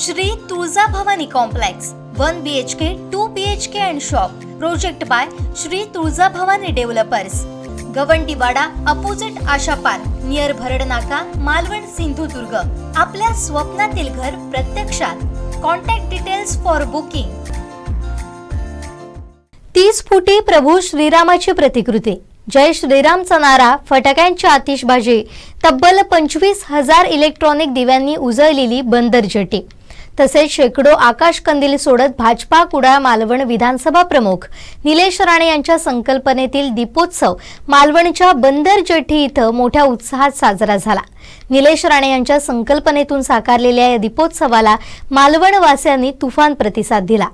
Shri Tulja Bhavani complex one B H K two B H K and shop project by Shri Tulja Bhavani developers Gavandiwada opposite Asha park near Bharad Naka Malvan Sindhudurg. आपल्या स्वप्नातील घर प्रत्यक्षात. Contact details for booking तीस फुटी प्रभू श्रीरामाची प्रतिकृती. जय श्रीरामचा नारा फटाक्यांची आतिषबाजी. तब्बल पंचवीस हजार इलेक्ट्रॉनिक दिव्यांनी उजळलेली बंदर जटी. तसेच शेकडो आकाश कंदील सोडत भाजपा कुडाळ मालवण विधानसभा प्रमुख निलेश राणे यांच्या संकल्पनेतील दीपोत्सव मालवणच्या बंदर जेठी इथं मोठ्या उत्साहात साजरा झाला. निलेश राणे यांच्या संकल्पनेतून साकारलेल्या या दीपोत्सवाला मालवणवासियांनी तुफान प्रतिसाद दिला.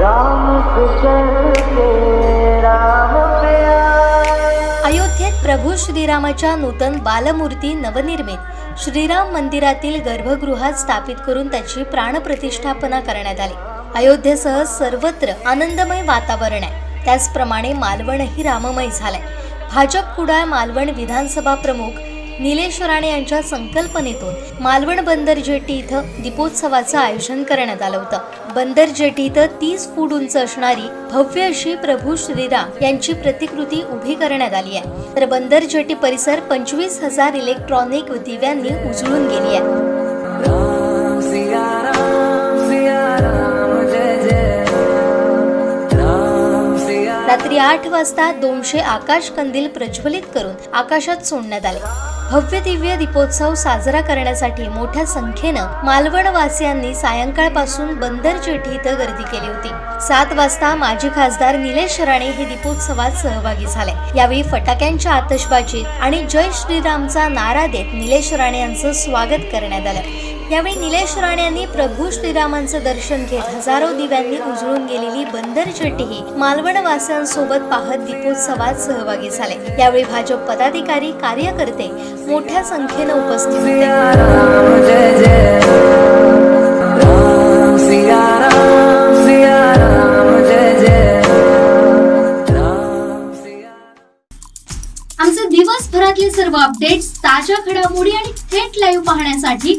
राम प्रभू श्रीरामाच्या नूतन बालमूर्ती नवनिर्मित श्रीराम मंदिरातील गर्भगृहात स्थापित करून त्याची प्राणप्रतिष्ठापना करण्यात आली. अयोध्येसह सर्वत्र आनंदमय वातावरण आहे. त्याचप्रमाणे मालवणही राममय झालंय. भाजप कुडाळ मालवण विधानसभा प्रमुख निलेश राणे यांच्या संकल्पनेतून मालवण बंदर जेटी इथं दीपोत्सवाचं आयोजन करण्यात आलं होतं. बंदर जेटी इथं तीस फूट उंच असणारी भव्य अशी प्रभू श्रीराम यांची प्रतिकृती उभी करण्यात आली आहे. तर बंदर जेटी परिसर पंचवीस हजार इलेक्ट्रॉनिक दिव्यांनी उजळून गेली आहे. रात्री आठ वाजता दोनशे आकाश कंदील प्रज्वलित करून आकाशात सोडण्यात आले. भव्य दिव्य दीपोत्सव साजरा करण्यासाठी मोठ्या संख्येनं मालवणवासियांनी सायंकाळपासून बंदर जेटी इथं गर्दी केली होती. सात वाजता माजी खासदार निलेश राणे हे दीपोत्सवात सहभागी झाले. यावेळी फटाक्यांच्या आतषबाजीत आणि जय श्रीरामचा नारा देत निलेश राणे यांचं स्वागत करण्यात आलं. यावेळी निलेश राणे यांनी प्रभू श्रीरामांचं दर्शन घेत हजारो दिव्यांनी उजळून गेलेली बंदर जेटीही मालवण वासियांसोबत पाहत दीपोत्सवात सहभागी झाले. यावेळी भाजप पदाधिकारी कार्यकर्ते मोठ्या संख्येनं उपस्थित होते. सिया राम जय जय. राम सिया राम सिया राम जय जय. राम सिया आमचे दिवसभरातले सर्व अपडेट्स ताज्या घडामोडी आणि थेट लाईव्ह पाहण्यासाठी